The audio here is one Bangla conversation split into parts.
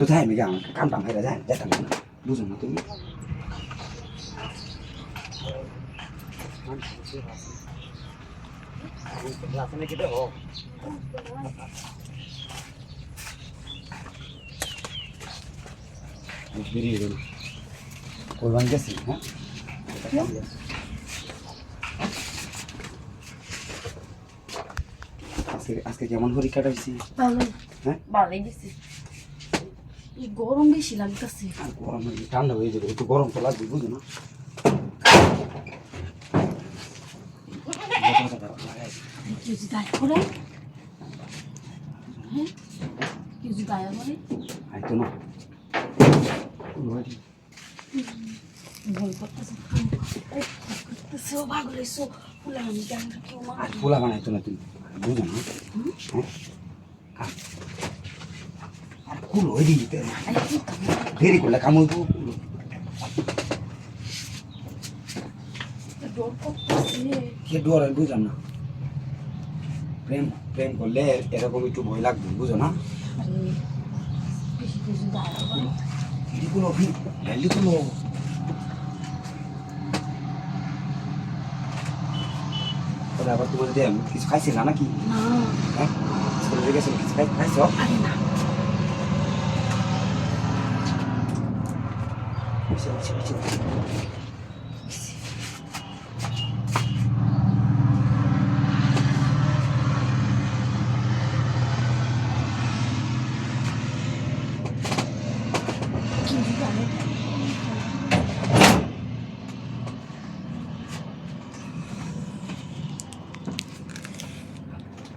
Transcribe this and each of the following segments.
কোথায় আমি আমার কাম টাম হয়ে যায় যেতাম না বুঝো না তুমি বেরিয়ে গেল কোরবান গেছি হ্যাঁ আজকে আজকে কেমন পরীক্ষাটা হয়েছি হ্যাঁ ভালোই গেছে এই গরম বেশি লাগতেছে। গরম ঠান্ডা হয়ে যাবে একটু গরম তো লাগবে বুঝো না? কেউ যদি দায় করে হ্যাঁ? কেউ যদি দায়া করে তো না। ফুলা বানাইতো না তুমি বুঝো না? কুল হয়ে দিতে দেরি করলে কাম হইব ডর করতেছে কে ডর বুঝলাম না। প্রেম প্রেম করলে এরকম একটু ভয় লাগবে বুঝো না? ভ্যালিগুলো ওরা আবার তোমার কিছু খাইছিল না নাকি? হ্যাঁ? স্কুলে গেছিল কিছু খাই খাইছো? আরে না। 不行不行不行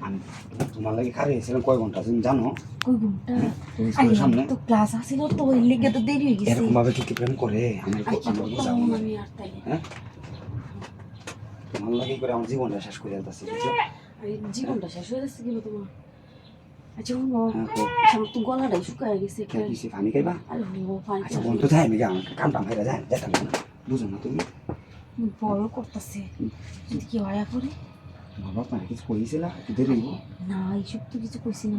আমি তোমার লাগে খারে এসেছিলাম কয় ঘণ্টা তুমি জানো? তুমি স্কুলের সামনে? তো ক্লাস আছিল তো ওই লেগে তো দেরি হয়ে গেছে। এরকম ভাবে কি কি প্রেম করে? আমি আমি না। আমি আর তাইলে হ্যাঁ? তোমার লাগে করে আমার জীবনটা শেষ করে যাচ্ছি বুঝছ? জীবনটা শেষ হয়ে যাচ্ছে গেল তোমার? আচ্ছা শুনো হ্যাঁ আমার তো গলাটাই শুকায় গেছে কে পানি খাইবা? আরে হো পানি আচ্ছা বন্ধু তাই আমি আমার কাম টাম হয়ে যায় যেতাম না বুঝো না তুমি? বড় করতেছে। যদি কি হয় করে তোমার কিছু কইছিল? একটু দেরি না এইসব তো কিছু কইছি না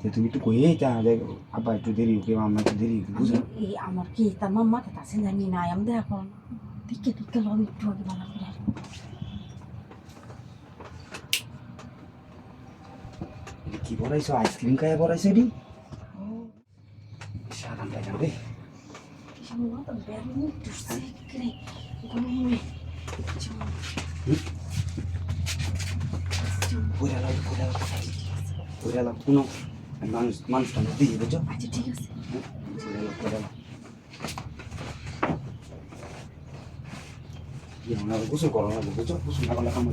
যে তুমি একটু কইয়ে তাহলে আব্বা একটু দেরি হোক আমার একটু দেরি হোক বুঝো? আমি- এই আমার কি তার মাম্মা তো আছে জানি না আমি দেখা দিকে দিকে লবি একটু আগে ভালো করে কি বলাইছো আইসক্রিম খাইয়া বলাইছো এটি সাধান পাইলাম রে। সামনে বেরোনি একটু সেকরে গরমে। পয়লা লাগে পুরা পয়লা লাগ কোনো মানুষ মানুষ টানুষ দিয়ে বুঝছ? আচ্ছা ঠিক আছে। পুরা লাগে পুরা লাগে গোসল করা লাগবে বুঝছ? গোসল না করলে কাম